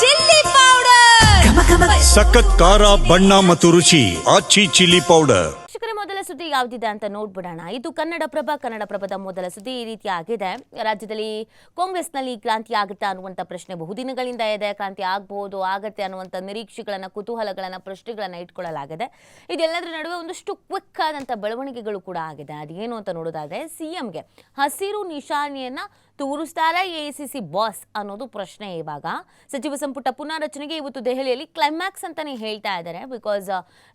Chilli powder. ಸಖತ್ ಖಾರ ಬಣ್ಣ ಮತ್ತು ರುಚಿ ಆಚಿ ಚಿಲ್ಲಿ ಪೌಡರ್. ಶಿಕ್ಷಕರ ಮೊದಲ ಸುದ್ದಿ ಯಾವ್ದಿದೆ ಅಂತ ನೋಡ್ಬಿಡೋಣ. ಇದು ಕನ್ನಡಪ್ರಭ ಕನ್ನಡಪ್ರಭದ ಮೊದಲ ಸುದ್ದಿ ಈ ರೀತಿ ಆಗಿದೆ. ರಾಜ್ಯದಲ್ಲಿ ಕಾಂಗ್ರೆಸ್ನಲ್ಲಿ ಕ್ರಾಂತಿ ಆಗುತ್ತೆ ಅನ್ನುವಂಥ ಪ್ರಶ್ನೆ ಬಹುದಿನಗಳಿಂದ ಇದೆ. ಕ್ರಾಂತಿ ಆಗ್ಬಹುದು ಆಗತ್ತೆ ಅನ್ನುವಂಥ ನಿರೀಕ್ಷೆಗಳನ್ನು ಕುತೂಹಲಗಳನ್ನ ಪ್ರಶ್ನೆಗಳನ್ನ ಇಟ್ಕೊಳ್ಳಲಾಗಿದೆ. ಇದೆಲ್ಲದರ ನಡುವೆ ಒಂದಷ್ಟು ಕ್ವಿಕ್ ಆದಂಥ ಬೆಳವಣಿಗೆಗಳು ಕೂಡ ಆಗಿದೆ. ಅದೇನು ಅಂತ ನೋಡೋದಾದ್ರೆ ಸಿಎಂಗೆ ಹಸಿರು ನಿಶಾನೆಯನ್ನ ತೋರಿಸ್ತಾರಾ ಎಐಸಿಸಿ ಬಾಸ್ ಅನ್ನೋದು ಪ್ರಶ್ನೆ ಇವಾಗ. ಸಚಿವ ಸಂಪುಟ ಪುನಾರಚನೆಗೆ ಇವತ್ತು ದೆಹಲಿಯಲ್ಲಿ ಕ್ಲೈಮ್ಯಾಕ್ಸ್ ಅಂತಾನೆ ಹೇಳ್ತಾ ಇದ್ದಾರೆ. ಬಿಕಾಸ್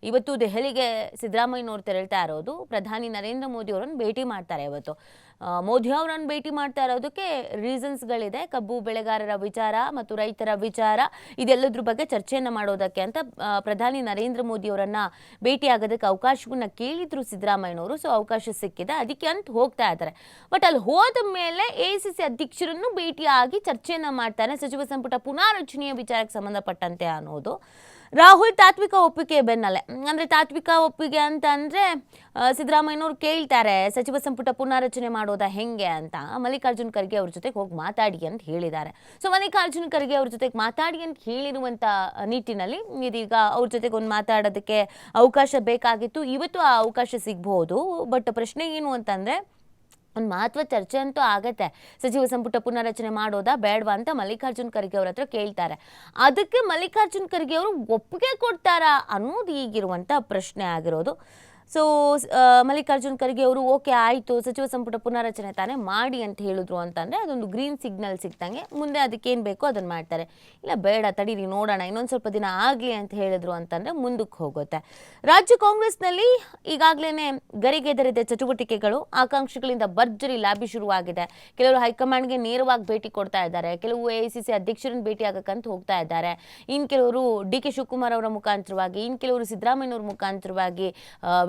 ಇವತ್ತು ದೆಹಲಿಗೆ ಸಿದ್ದರಾಮಯ್ಯನವರು ತೆರಳ್ತಾ ಇರೋದು, ಪ್ರಧಾನಿ ನರೇಂದ್ರ ಮೋದಿ ಅವರನ್ನು ಭೇಟಿ ಮಾಡ್ತಾರೆ ಇವತ್ತು. ಮೋದಿ ಅವರನ್ನು ಭೇಟಿ ಮಾಡ್ತಾ ಇರೋದಕ್ಕೆ ರೀಸನ್ಸ್ಗಳಿದೆ ಕಬ್ಬು ಬೆಳೆಗಾರರ ವಿಚಾರ ಮತ್ತು ರೈತರ ವಿಚಾರ, ಇದೆಲ್ಲದ್ರ ಬಗ್ಗೆ ಚರ್ಚೆಯನ್ನು ಮಾಡೋದಕ್ಕೆ ಅಂತ ಪ್ರಧಾನಿ ನರೇಂದ್ರ ಮೋದಿ ಅವರನ್ನ ಭೇಟಿ ಆಗೋದಕ್ಕೆ ಅವಕಾಶವನ್ನ ಕೇಳಿದ್ರು ಸಿದ್ದರಾಮಯ್ಯನವರು. ಸೊ ಅವಕಾಶ ಸಿಕ್ಕಿದೆ. ಅದಕ್ಕೆ ಅಂತ ಹೋಗ್ತಾ ಇದ್ದಾರೆ. ಬಟ್ ಅಲ್ಲಿ ಹೋದ ಮೇಲೆ ಎ ಸಿ ಸಿ ಅಧ್ಯಕ್ಷರನ್ನು ಭೇಟಿಯಾಗಿ ಚರ್ಚೆಯನ್ನು ಮಾಡ್ತಾರೆ. ಸಚಿವ ಸಂಪುಟ ಪುನಾರಚನೆಯ ವಿಚಾರಕ್ಕೆ ಸಂಬಂಧಪಟ್ಟಂತೆ ಅನ್ನೋದು. ರಾಹುಲ್ ತಾತ್ವಿಕ ಒಪ್ಪಿಗೆ ಬೆನ್ನಲ್ಲೇ. ಅಂದ್ರೆ ತಾತ್ವಿಕ ಒಪ್ಪಿಗೆ ಅಂತ ಅಂದರೆ ಸಿದ್ದರಾಮಯ್ಯನವ್ರು ಕೇಳ್ತಾರೆ, ಸಚಿವ ಸಂಪುಟ ಪುನಾರಚನೆ ಮಾಡೋದಾ ಹೆಂಗೆ ಅಂತ. ಮಲ್ಲಿಕಾರ್ಜುನ್ ಖರ್ಗೆ ಅವ್ರ ಜೊತೆಗೆ ಹೋಗಿ ಮಾತಾಡಿ ಅಂತ ಹೇಳಿದ್ದಾರೆ. ಸೊ ಮಲ್ಲಿಕಾರ್ಜುನ್ ಖರ್ಗೆ ಅವ್ರ ಜೊತೆಗೆ ಮಾತಾಡಿ ಅಂತ ಹೇಳಿರುವಂತ ನಿಟ್ಟಿನಲ್ಲಿ ಇದೀಗ ಅವ್ರ ಜೊತೆಗೆ ಒಂದು ಮಾತಾಡೋದಕ್ಕೆ ಅವಕಾಶ ಬೇಕಾಗಿತ್ತು. ಇವತ್ತು ಆ ಅವಕಾಶ ಸಿಗ್ಬೋದು. ಬಟ್ ಪ್ರಶ್ನೆ ಏನು ಅಂತಂದ್ರೆ ಒಂದು ಮಹತ್ವ ಚರ್ಚೆ ಅಂತೂ ಆಗತ್ತೆ. ಸಚಿವ ಸಂಪುಟ ಪುನರಚನೆ ಮಾಡೋದಾ ಬೇಡವಾ ಅಂತ ಮಲ್ಲಿಕಾರ್ಜುನ್ ಖರ್ಗೆ ಅವ್ರ ಹತ್ರ ಕೇಳ್ತಾರೆ. ಅದಕ್ಕೆ ಮಲ್ಲಿಕಾರ್ಜುನ್ ಖರ್ಗೆ ಅವರು ಒಪ್ಪಿಗೆ ಕೊಡ್ತಾರಾ ಅನ್ನೋದು ಈಗಿರುವಂಥ ಪ್ರಶ್ನೆ ಆಗಿರೋದು. ಸೊ ಮಲ್ಲಿಕಾರ್ಜುನ್ ಖರ್ಗೆ ಅವರು, ಓಕೆ, ಆಯಿತು, ಸಚಿವ ಸಂಪುಟ ಪುನರಚನೆ ತಾನೇ ಮಾಡಿ ಅಂತ ಹೇಳಿದ್ರು ಅಂತಂದರೆ ಅದೊಂದು ಗ್ರೀನ್ ಸಿಗ್ನಲ್ ಸಿಕ್ತಂಗೆ ಮುಂದೆ ಅದಕ್ಕೇನು ಬೇಕೋ ಅದನ್ನು ಮಾಡ್ತಾರೆ. ಇಲ್ಲ, ಬೇಡ, ತಡೀರಿ, ನೋಡೋಣ, ಇನ್ನೊಂದು ಸ್ವಲ್ಪ ದಿನ ಆಗಲಿ ಅಂತ ಹೇಳಿದ್ರು ಅಂತಂದರೆ ಮುಂದಕ್ಕೆ ಹೋಗುತ್ತೆ. ರಾಜ್ಯ ಕಾಂಗ್ರೆಸ್ನಲ್ಲಿ ಈಗಾಗಲೇ ಗರಿಗೆದರಿದ ಚಟುವಟಿಕೆಗಳು ಆಕಾಂಕ್ಷಿಗಳಿಂದ ಭರ್ಜರಿ ಲಾಬಿ ಶುರುವಾಗಿದೆ. ಕೆಲವರು ಹೈಕಮಾಂಡ್ಗೆ ನೇರವಾಗಿ ಭೇಟಿ ಕೊಡ್ತಾ ಇದ್ದಾರೆ, ಕೆಲವು ಎ ಐ ಸಿ ಸಿ ಅಧ್ಯಕ್ಷರನ್ನು ಭೇಟಿ ಆಗಕ್ಕಂತ ಹೋಗ್ತಾ ಇದ್ದಾರೆ. ಇನ್ನು ಕೆಲವರು ಡಿ ಕೆ ಶಿವಕುಮಾರ್ ಅವರ ಮುಖಾಂತರವಾಗಿ ಇನ್ನು ಕೆಲವರು ಸಿದ್ದರಾಮಯ್ಯವ್ರ ಮುಖಾಂತರವಾಗಿ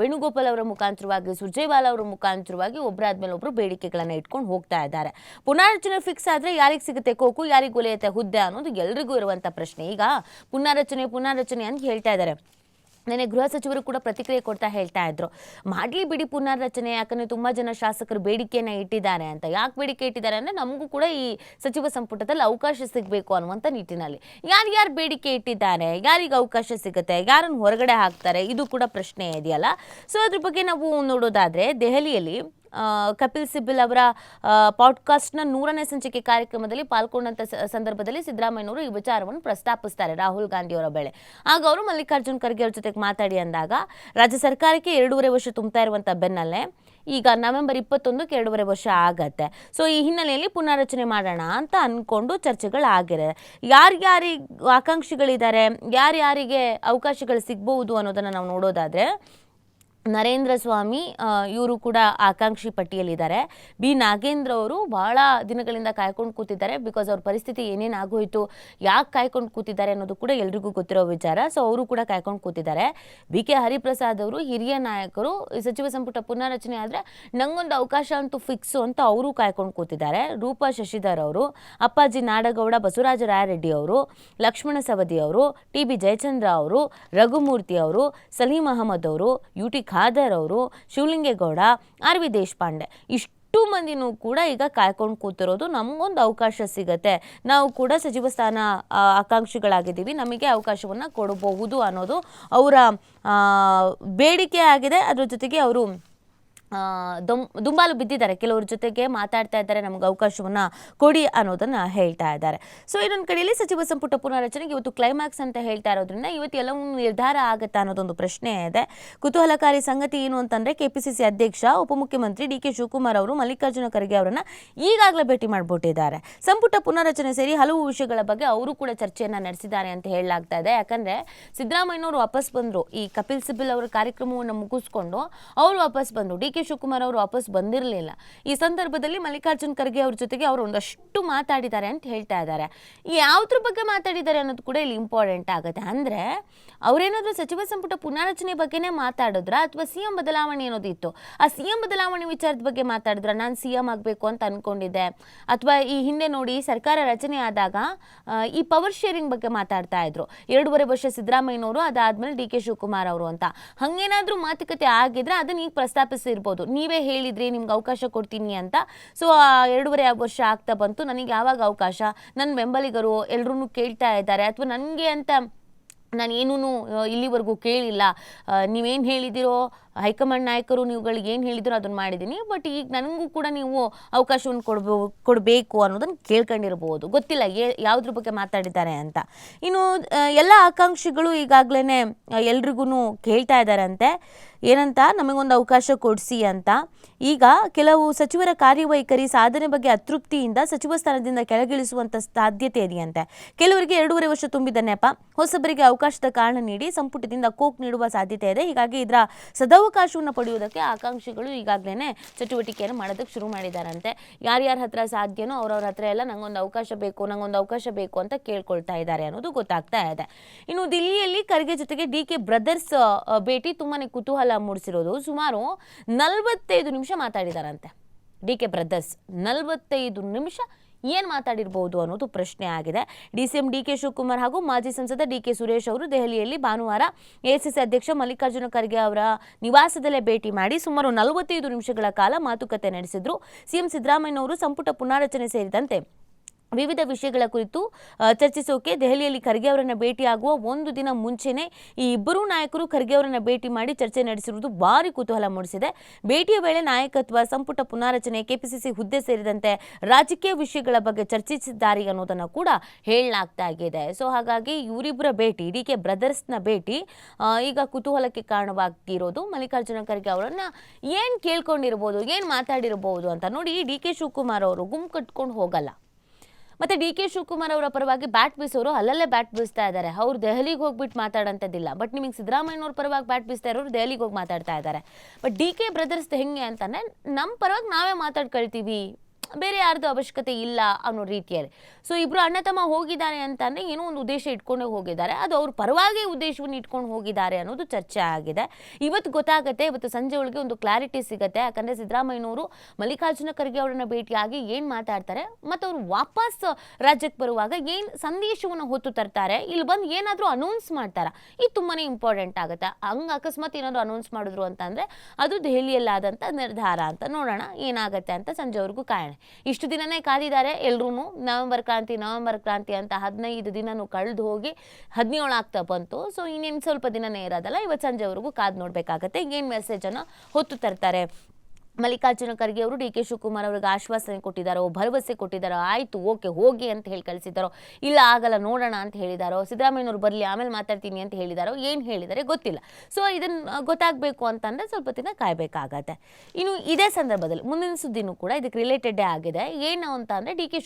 ವೇಣುಗೋಪಾಲ್ ಅವರ ಮುಖಾಂತರವಾಗಿ, ಸುರ್ಜೇವಾಲಾ ಅವರ ಮುಖಾಂತರವಾಗಿ ಒಬ್ಬರಾದ್ಮೇಲೆ ಒಬ್ಬರು ಬೇಡಿಕೆಗಳನ್ನ ಇಟ್ಕೊಂಡು ಹೋಗ್ತಾ ಇದ್ದಾರೆ. ಪುನಾರಚನೆ ಫಿಕ್ಸ್ ಆದ್ರೆ ಯಾರಿಗೆ ಸಿಗುತ್ತೆ ಕೋಕು, ಯಾರಿಗೆ ಒಲೆಯುತ್ತೆ ಹುದ್ದೆ ಅನ್ನೋದು ಎಲ್ರಿಗೂ ಇರುವಂಥ ಪ್ರಶ್ನೆ. ಈಗ ಪುನಾರಚನೆ ಪುನಾರಚನೆ ಅಂತ ಹೇಳ್ತಾ ಇದ್ದಾರೆ. ನೆನೆ ಗೃಹ ಸಚಿವರು ಕೂಡ ಪ್ರತಿಕ್ರಿಯೆ ಕೊಡ್ತಾ ಹೇಳ್ತಾ ಇದ್ರು. ಮಾಡಲಿ ಬಿಡಿ ಪುನರ್ರಚನೆ, ಯಾಕಂದ್ರೆ ತುಂಬಾ ಜನ ಶಾಸಕರು ಬೇಡಿಕೆಯನ್ನ ಇಟ್ಟಿದ್ದಾರೆ ಅಂತ. ಯಾಕೆ ಬೇಡಿಕೆ ಇಟ್ಟಿದ್ದಾರೆ ಅಂದ್ರೆ ನಮಗೂ ಕೂಡ ಈ ಸಚಿವ ಸಂಪುಟದಲ್ಲಿ ಅವಕಾಶ ಸಿಗಬೇಕು ಅನ್ನುವಂಥ ನಿಟ್ಟಿನಲ್ಲಿ. ಯಾರ್ಯಾರು ಬೇಡಿಕೆ ಇಟ್ಟಿದ್ದಾರೆ, ಯಾರಿಗೆ ಅವಕಾಶ ಸಿಗುತ್ತೆ, ಯಾರನ್ನು ಹೊರಗಡೆ ಹಾಕ್ತಾರೆ, ಇದು ಕೂಡ ಪ್ರಶ್ನೆ ಇದೆಯಲ್ಲ. ಸೊ ಅದ್ರ ಬಗ್ಗೆ ನಾವು ನೋಡೋದಾದ್ರೆ ದೆಹಲಿಯಲ್ಲಿ ಕಪಿಲ್ ಸಿಬ್ಬಲ್ ಅವರ ಪಾಡ್ಕಾಸ್ಟ್ನ ನೂರನೇ ಸಂಚಿಕೆ ಕಾರ್ಯಕ್ರಮದಲ್ಲಿ ಪಾಲ್ಗೊಂಡಂತ ಸ- ಸಂದರ್ಭದಲ್ಲಿ ಸಿದ್ದರಾಮಯ್ಯನವರು ಈ ವಿಚಾರವನ್ನು ಪ್ರಸ್ತಾಪಿಸ್ತಾರೆ ರಾಹುಲ್ ಗಾಂಧಿ ಅವರ ಬೆಳೆ. ಆಗ ಅವರು ಮಲ್ಲಿಕಾರ್ಜುನ್ ಖರ್ಗೆ ಅವ್ರ ಜೊತೆಗೆ ಮಾತಾಡಿ ಅಂದಾಗ, ರಾಜ್ಯ ಸರ್ಕಾರಕ್ಕೆ ಎರಡೂವರೆ ವರ್ಷ ತುಂಬ್ತಾ ಇರುವಂಥ ಬೆನ್ನಲ್ಲೇ ಈಗ ನವೆಂಬರ್ ಇಪ್ಪತ್ತೊಂದಕ್ಕೆ ಎರಡೂವರೆ ವರ್ಷ ಆಗತ್ತೆ. ಸೊ ಈ ಹಿನ್ನೆಲೆಯಲ್ಲಿ ಪುನಾರಚನೆ ಮಾಡೋಣ ಅಂತ ಅಂದ್ಕೊಂಡು ಚರ್ಚೆಗಳಾಗಿದೆ ಯಾರ್ಯಾರಿಗೆ ಆಕಾಂಕ್ಷಿಗಳಿದ್ದಾರೆ ಯಾರ್ಯಾರಿಗೆ ಅವಕಾಶಗಳು ಸಿಗಬಹುದು ಅನ್ನೋದನ್ನು ನಾವು ನೋಡೋದಾದ್ರೆ ನರೇಂದ್ರ ಸ್ವಾಮಿ ಇವರು ಕೂಡ ಆಕಾಂಕ್ಷಿ ಪಟ್ಟಿಯಲ್ಲಿದ್ದಾರೆ. ಬಿ. ನಾಗೇಂದ್ರ ಅವರು ಬಹಳ ದಿನಗಳಿಂದ ಕಾಯ್ಕೊಂಡು ಕೂತಿದ್ದಾರೆ. ಬಿಕಾಸ್ ಅವ್ರ ಪರಿಸ್ಥಿತಿ ಏನೇನು ಆಗೋಯಿತು, ಯಾಕೆ ಕಾಯ್ಕೊಂಡು ಕೂತಿದ್ದಾರೆ ಅನ್ನೋದು ಕೂಡ ಎಲ್ರಿಗೂ ಗೊತ್ತಿರೋ ವಿಚಾರ. ಸೊ ಅವರು ಕೂಡ ಕಾಯ್ಕೊಂಡು ಕೂತಿದ್ದಾರೆ. ಬಿ ಕೆ ಹರಿಪ್ರಸಾದ್ ಅವರು ಹಿರಿಯ ನಾಯಕರು ಸಚಿವ ಸಂಪುಟ ಪುನರ್ರಚನೆ ಆದರೆ ನಂಗೊಂದು ಅವಕಾಶ ಅಂತೂ ಫಿಕ್ಸು ಅಂತ ಅವರು ಕಾಯ್ಕೊಂಡು ಕೂತಿದ್ದಾರೆ. ರೂಪಾ ಶಶಿಧರ್ ಅವರು, ಅಪ್ಪಾಜಿ ನಾಡಗೌಡ, ಬಸವರಾಜ ರಾಯರೆಡ್ಡಿ ಅವರು, ಲಕ್ಷ್ಮಣ ಸವದಿ ಅವರು, ಟಿ. ಬಿ. ಜಯಚಂದ್ರ ಅವರು, ರಘುಮೂರ್ತಿ ಅವರು, ಸಲೀಂ ಅಹಮದ್ ಅವರು, ಯು. ಟಿ. ಖಾದರ್ ಅವರು ಶಿವಲಿಂಗೇಗೌಡ ಆರ್ ವಿ ದೇಶಪಾಂಡೆ. ಇಷ್ಟು ಮಂದಿನೂ ಕೂಡ ಈಗ ಕಾಯ್ಕೊಂಡು ಕೂತಿರೋದು ನಮಗೊಂದು ಅವಕಾಶ ಸಿಗತ್ತೆ. ನಾವು ಕೂಡ ಸಚಿವ ಸ್ಥಾನ ಆಕಾಂಕ್ಷಿಗಳಾಗಿದ್ದೀವಿ. ನಮಗೆ ಅವಕಾಶವನ್ನು ಕೊಡಬಹುದು ಅನ್ನೋದು ಅವರ ಬೇಡಿಕೆ ಆಗಿದೆ. ಅದ್ರ ಜೊತೆಗೆ ಅವರು ಆ, ದೊಂ ದುಂಬಾಲು ಬಿದ್ದಿದ್ದಾರೆ. ಕೆಲವ್ರ ಜೊತೆಗೆ ಮಾತಾಡ್ತಾ ಇದ್ದಾರೆ. ನಮಗೆ ಅವಕಾಶವನ್ನ ಕೊಡಿ ಅನ್ನೋದನ್ನ ಹೇಳ್ತಾ ಇದ್ದಾರೆ. ಸೊ ಇನ್ನೊಂದು ಕಡೆಯಲ್ಲಿ ಸಚಿವ ಸಂಪುಟ ಪುನರಚನೆಗೆ ಇವತ್ತು ಕ್ಲೈಮ್ಯಾಕ್ಸ್ ಅಂತ ಹೇಳ್ತಾ ಇರೋದ್ರಿಂದ ಇವತ್ತು ಎಲ್ಲವೂ ನಿರ್ಧಾರ ಆಗುತ್ತಾ ಅನ್ನೋದೊಂದು ಪ್ರಶ್ನೆ ಇದೆ. ಕುತೂಹಲಕಾರಿ ಸಂಗತಿ ಏನು ಅಂತಂದ್ರೆ ಕೆಪಿಸಿಸಿ ಅಧ್ಯಕ್ಷ ಉಪಮುಖ್ಯಮಂತ್ರಿ ಡಿ ಕೆ ಶಿವಕುಮಾರ್ ಅವರು ಮಲ್ಲಿಕಾರ್ಜುನ ಖರ್ಗೆ ಅವರನ್ನು ಈಗಾಗಲೇ ಭೇಟಿ ಮಾಡಿಬಿಟ್ಟಿದ್ದಾರೆ. ಸಂಪುಟ ಪುನರಚನೆ ಸೇರಿ ಹಲವು ವಿಷಯಗಳ ಬಗ್ಗೆ ಅವರು ಕೂಡ ಚರ್ಚೆಯನ್ನು ನಡೆಸಿದ್ದಾರೆ ಅಂತ ಹೇಳಲಾಗ್ತಾ ಇದೆ. ಯಾಕಂದ್ರೆ ಸಿದ್ದರಾಮಯ್ಯನವರು ವಾಪಸ್ ಬಂದರು. ಈ ಕಪಿಲ್ ಸಿಬಲ್ ಅವರ ಕಾರ್ಯಕ್ರಮವನ್ನು ಮುಗಿಸ್ಕೊಂಡು ಅವರು ವಾಪಸ್ ಬಂದರು. ಡಿ ಕೆ ಶಿವಕುಮಾರ್ ಅವರು ವಾಪಸ್ ಬಂದಿರಲಿಲ್ಲ. ಈ ಸಂದರ್ಭದಲ್ಲಿ ಮಲ್ಲಿಕಾರ್ಜುನ್ ಖರ್ಗೆ ಅವ್ರ ಜೊತೆಗೆ ಅವರು ಒಂದಷ್ಟು ಮಾತಾಡಿದ್ದಾರೆ ಅಂತ ಹೇಳ್ತಾ ಇದ್ದಾರೆ. ಯಾವ್ದ್ರ ಬಗ್ಗೆ ಮಾತಾಡಿದ್ದಾರೆ ಅನ್ನೋದು ಕೂಡ ಇಲ್ಲಿ ಇಂಪಾರ್ಟೆಂಟ್ ಆಗುತ್ತೆ. ಅಂದ್ರೆ ಅವರೇನಾದರೂ ಸಚಿವ ಸಂಪುಟ ಪುನಾರಚನೆ ಬಗ್ಗೆನೇ ಮಾತಾಡಿದ್ರ ಅಥವಾ ಸಿ ಎಂ ಬದಲಾವಣೆ ಅನ್ನೋದು ಇತ್ತು? ಆ ಸಿ ಎಂ ಬದಲಾವಣೆ ವಿಚಾರದ ಬಗ್ಗೆ ಮಾತಾಡಿದ್ರ? ನಾನು ಸಿ ಎಂ ಆಗಬೇಕು ಅಂತ ಅನ್ಕೊಂಡಿದ್ದೆ. ಅಥವಾ ಈ ಹಿಂದೆ ನೋಡಿ ಸರ್ಕಾರ ರಚನೆ ಆದಾಗ ಈ ಪವರ್ ಶೇರಿಂಗ್ ಬಗ್ಗೆ ಮಾತಾಡ್ತಾ ಇದ್ರು. ಎರಡೂವರೆ ವರ್ಷ ಸಿದ್ದರಾಮಯ್ಯನವರು ಅದಾದ್ಮೇಲೆ ಡಿ ಕೆ ಶಿವಕುಮಾರ್ ಅವರು ಅಂತ. ಹಂಗೇನಾದ್ರೂ ಮಾತುಕತೆ ಆಗಿದ್ರೆ ಅದನ್ನ ಈಗ ಪ್ರಸ್ತಾಪಿಸಿರ್ಬೋದು. ನೀವೇ ಹೇಳಿದ್ರೆ ನಿಮ್ಗೆ ಅವಕಾಶ ಕೊಡ್ತೀನಿ ಅಂತ. ಸೊ ಎರಡೂವರೆ ವರ್ಷ ಆಗ್ತಾ ಬಂತು. ನನಗೆ ಯಾವಾಗ ಅವಕಾಶ? ನನ್ನ ಬೆಂಬಲಿಗರು ಎಲ್ಲರೂ ಕೇಳ್ತಾ ಇದ್ದಾರೆ. ಅಥವಾ ನನಗೆ ಅಂತ ನಾನು ಏನೂ ಇಲ್ಲಿವರೆಗೂ ಕೇಳಿಲ್ಲ. ನೀವೇನು ಹೇಳಿದಿರೋ, ಹೈಕಮಾಂಡ್ ನಾಯಕರು ನೀವುಗಳಿಗೆ ಏನು ಹೇಳಿದಿರೋ ಅದನ್ನು ಮಾಡಿದ್ದೀನಿ. ಬಟ್ ಈಗ ನನಗೂ ಕೂಡ ನೀವು ಅವಕಾಶವನ್ನು ಕೊಡ್ಬೋ, ಕೊಡಬೇಕು ಅನ್ನೋದನ್ನು ಕೇಳ್ಕೊಂಡಿರ್ಬೋದು. ಗೊತ್ತಿಲ್ಲ ಏ ಯಾವುದ್ರ ಬಗ್ಗೆ ಮಾತಾಡಿದ್ದಾರೆ ಅಂತ. ಇನ್ನು ಎಲ್ಲ ಆಕಾಂಕ್ಷಿಗಳು ಈಗಾಗಲೇ ಎಲ್ರಿಗೂ ಕೇಳ್ತಾ ಇದ್ದಾರಂತೆ. ಏನಂತ, ನಮಗೊಂದು ಅವಕಾಶ ಕೊಡಿಸಿ ಅಂತ. ಈಗ ಕೆಲವು ಸಚಿವರ ಕಾರ್ಯವೈಖರಿ ಸಾಧನೆ ಬಗ್ಗೆ ಅತೃಪ್ತಿಯಿಂದ ಸಚಿವ ಸ್ಥಾನದಿಂದ ಕೆಳಗಿಳಿಸುವಂಥ ಸಾಧ್ಯತೆ ಇದೆಯಂತೆ. ಕೆಲವರಿಗೆ ಎರಡೂವರೆ ವರ್ಷ ತುಂಬಿದ ನೆಪ. ಹೊಸಬರಿಗೆ ಅವಕಾಶದ ಕಾರಣ ನೀಡಿ ಸಂಪುಟದಿಂದ ಕೋಕ್ ನೀಡುವ ಸಾಧ್ಯತೆ ಇದೆ. ಹೀಗಾಗಿ ಇದರ ಸದಾವಕಾಶವನ್ನು ಪಡೆಯುವುದಕ್ಕೆ ಆಕಾಂಕ್ಷಿಗಳು ಈಗಾಗಲೇ ಚಟುವಟಿಕೆಯನ್ನು ಮಾಡೋದಕ್ಕೆ ಶುರು ಮಾಡಿದಾರಂತೆ. ಯಾರ್ಯಾರ ಹತ್ರ ಸಾಧ್ಯನೋ ಅವ್ರವ್ರ ಹತ್ರ ಎಲ್ಲ ನಂಗೊಂದು ಅವಕಾಶ ಬೇಕು, ನಂಗೊಂದು ಅವಕಾಶ ಬೇಕು ಅಂತ ಕೇಳ್ಕೊಳ್ತಾ ಇದ್ದಾರೆ ಅನ್ನೋದು ಗೊತ್ತಾಗ್ತಾ ಇದೆ. ಇನ್ನು ದಿಲ್ಲಿಯಲ್ಲಿ ಖರ್ಗೆ ಜೊತೆಗೆ ಡಿ ಕೆ ಬ್ರದರ್ಸ್ ಭೇಟಿ ತುಂಬಾನೇ ಕುತೂಹಲ ಮೂಡಿಸಿರೋದು. ಸುಮಾರು ನಲವತ್ತೈದು ನಿಮಿಷ ಮಾತಾಡಿದಾರಂತೆ. ಡಿ ಕೆ ಬ್ರದರ್ಸ್, ನಲವತ್ತೈದು ನಿಮಿಷ ಏನು ಮಾತಾಡಿರಬಹುದು ಅನ್ನೋದು ಪ್ರಶ್ನೆ ಆಗಿದೆ. D C M D K Shivakumar ಹಾಗೂ ಮಾಜಿ ಸಂಸದ ಡಿ ಕೆ ಸುರೇಶ್ ಅವರು ದೆಹಲಿಯಲ್ಲಿ ಭಾನುವಾರ ಎಸಿಸಿ ಅಧ್ಯಕ್ಷ ಮಲ್ಲಿಕಾರ್ಜುನ ಖರ್ಗೆ ಅವರ ನಿವಾಸದಲ್ಲೇ ಭೇಟಿ ಮಾಡಿ ಸುಮಾರು ನಲವತ್ತೈದು ನಿಮಿಷಗಳ ಕಾಲ ಮಾತುಕತೆ ನಡೆಸಿದ್ರು. ಸಿಎಂ ಸಿದ್ದರಾಮಯ್ಯನವರು ಸಂಪುಟ ಪುನಾರಚನೆ ಸೇರಿದಂತೆ ವಿವಿಧ ವಿಷಯಗಳ ಕುರಿತು ಚರ್ಚಿಸೋಕೆ ದೆಹಲಿಯಲ್ಲಿ ಖರ್ಗೆ ಅವರನ್ನ ಭೇಟಿಯಾಗುವ ಒಂದು ದಿನ ಮುಂಚೆನೆ ಈ ಇಬ್ಬರೂ ನಾಯಕರು ಖರ್ಗೆ ಅವರನ್ನ ಭೇಟಿ ಮಾಡಿ ಚರ್ಚೆ ನಡೆಸಿರುವುದು ಭಾರಿ ಕುತೂಹಲ ಮೂಡಿಸಿದೆ. ಭೇಟಿಯ ವೇಳೆ ನಾಯಕತ್ವ, ಸಂಪುಟ ಪುನಾರಚನೆ, ಕೆಪಿಸಿಸಿ ಹುದ್ದೆ ಸೇರಿದಂತೆ ರಾಜಕೀಯ ವಿಷಯಗಳ ಬಗ್ಗೆ ಚರ್ಚಿಸಿದ್ದಾರೆ ಅನ್ನೋದನ್ನು ಕೂಡ ಹೇಳಲಾಗ್ತಾ ಇದೆ. ಸೊ, ಹಾಗಾಗಿ ಇವರಿಬ್ಬರ ಭೇಟಿ ಡಿ ಕೆ ಬ್ರದರ್ಸ್ನ ಭೇಟಿ ಈಗ ಕುತೂಹಲಕ್ಕೆ ಕಾರಣವಾಗಿರೋದು ಮಲ್ಲಿಕಾರ್ಜುನ ಖರ್ಗೆ ಅವರನ್ನ ಏನು ಕೇಳ್ಕೊಂಡಿರ್ಬೋದು, ಏನು ಮಾತಾಡಿರಬಹುದು ಅಂತ ನೋಡಿ ಡಿ ಕೆ ಶಿವಕುಮಾರ್ ಅವರು ಗುಂಪು ಕಟ್ಕೊಂಡು ಹೋಗಲ್ಲ. ಮತ್ತೆ ಡಿ ಕೆ ಶಿವಕುಮಾರ್ ಅವರ ಪರವಾಗಿ ಬ್ಯಾಟ್ ಬೀಸೋರು ಅಲ್ಲಲ್ಲೇ ಬ್ಯಾಟ್ ಬೀಸ್ತಾ ಇದ್ದಾರೆ ಅವ್ರು ದೆಹಲಿಗೆ ಹೋಗ್ಬಿಟ್ಟು ಮಾತಾಡೋಂಥದ್ದಿಲ್ಲ ಬಟ್ ನಿಮಗೆ ಸಿದ್ದರಾಮಯ್ಯನವ್ರ ಪರವಾಗಿ ಬ್ಯಾಟ್ ಬೀಸ್ತಾ ಇರೋರು ದೆಹಲಿಗೆ ಹೋಗಿ ಮಾತಾಡ್ತಾ ಇದ್ದಾರೆ ಬಟ್ ಡಿ ಕೆ ಬ್ರದರ್ಸ್ ಹೆಂಗೆ ಅಂತಾನೆ ನಮ್ಮ ಪರವಾಗಿ ನಾವೇ ಮಾತಾಡ್ಕೊಳ್ತೀವಿ. ಬೇರೆ ಯಾರ್ದು ಅವಶ್ಯಕತೆ ಇಲ್ಲ ಅನ್ನೋ ರೀತಿಯಲ್ಲಿ. ಸೊ ಇಬ್ರು ಅಣ್ಣ ತಮ್ಮ ಹೋಗಿದ್ದಾರೆ ಅಂತಂದ್ರೆ ಏನೋ ಒಂದು ಉದ್ದೇಶ ಇಟ್ಕೊಂಡೇ ಹೋಗಿದ್ದಾರೆ. ಅದು ಅವ್ರ ಪರವಾಗಿ ಉದ್ದೇಶವನ್ನು ಇಟ್ಕೊಂಡು ಹೋಗಿದ್ದಾರೆ ಅನ್ನೋದು ಚರ್ಚೆ ಆಗಿದೆ. ಇವತ್ತು ಗೊತ್ತಾಗುತ್ತೆ, ಇವತ್ತು ಸಂಜೆ ಒಳಗೆ ಒಂದು ಕ್ಲಾರಿಟಿ ಸಿಗುತ್ತೆ. ಯಾಕಂದ್ರೆ ಸಿದ್ದರಾಮಯ್ಯನವರು ಮಲ್ಲಿಕಾರ್ಜುನ ಖರ್ಗೆ ಅವರನ್ನ ಭೇಟಿಯಾಗಿ ಏನು ಮಾತಾಡ್ತಾರೆ ಮತ್ತು ಅವರು ವಾಪಸ್ ರಾಜ್ಯಕ್ಕೆ ಬರುವಾಗ ಏನು ಸಂದೇಶವನ್ನು ಹೊತ್ತು ತರ್ತಾರೆ, ಇಲ್ಲಿ ಬಂದು ಏನಾದರೂ ಅನೌನ್ಸ್ ಮಾಡ್ತಾರ, ಇದು ತುಂಬಾ ಇಂಪಾರ್ಟೆಂಟ್ ಆಗುತ್ತೆ. ಹಂಗೆ ಅಕಸ್ಮಾತ್ ಏನಾದರೂ ಅನೌನ್ಸ್ ಮಾಡಿದ್ರು ಅಂತಂದರೆ ಅದು ದೆಹಲಿಯಲ್ಲಾದಂಥ ನಿರ್ಧಾರ ಅಂತ ನೋಡೋಣ ಏನಾಗುತ್ತೆ ಅಂತ ಸಂಜೆವರೆಗೂ ಕಾಯೋಣ ಇಷ್ಟು ದಿನನೇ ಕಾದಿದ್ದಾರೆ ಎಲ್ರೂ ನವೆಂಬರ್ ಕ್ರಾಂತಿ ನವೆಂಬರ್ ಕ್ರಾಂತಿ ಅಂತ ಹದಿನೈದು ದಿನನೂ ಕಳೆದು ಹೋಗಿ ಹದಿನೇಳು ಆಗ್ತಾ ಬಂತು. ಸೊ ಇನ್ನೇನು ಸ್ವಲ್ಪ ದಿನನೇ ಇರೋದಲ್ಲ, ಇವತ್ತು ಸಂಜೆವರೆಗೂ ಕಾದು ನೋಡಬೇಕಾಗತ್ತೆ. ಏನು ಮೆಸೇಜನ್ನು ಹೊತ್ತು ತರ್ತಾರೆ. ಮಲ್ಲಿಕಾರ್ಜುನ ಖರ್ಗೆ ಅವರು ಡಿ ಕೆ ಶಿವಕುಮಾರ್ ಅವ್ರಿಗೆ ಆಶ್ವಾಸನೆ ಕೊಟ್ಟಿದ್ದಾರೋ ಭರವಸೆ ಕೊಟ್ಟಿದ್ದಾರೋ, ಆಯಿತು, ಓಕೆ, ಹೋಗಿ ಅಂತ ಹೇಳಿ ಕಳಿಸಿದ್ದಾರೋ, ಇಲ್ಲ ಆಗಲ್ಲ, ನೋಡೋಣ ಅಂತ ಹೇಳಿದಾರೋ ಸಿದ್ದರಾಮಯ್ಯನವರು ಬರಲಿ, ಆಮೇಲೆ ಮಾತಾಡ್ತೀನಿ ಅಂತ ಹೇಳಿದಾರೋ ಏನು ಹೇಳಿದ್ದಾರೆ ಗೊತ್ತಿಲ್ಲ. ಸೊ ಇದನ್ನು ಗೊತ್ತಾಗಬೇಕು ಅಂತಂದರೆ ಸ್ವಲ್ಪ ದಿನ ಕಾಯಬೇಕಾಗತ್ತೆ. ಇನ್ನು ಇದೇ ಸಂದರ್ಭದಲ್ಲಿ ಮುಂದಿನ ಸುದ್ದಿನೂ ಕೂಡ ಇದಕ್ಕೆ ರಿಲೇಟೆಡೇ ಆಗಿದೆ. ಏನು ಅಂತ ಅಂದರೆ ಡಿ ಕೆ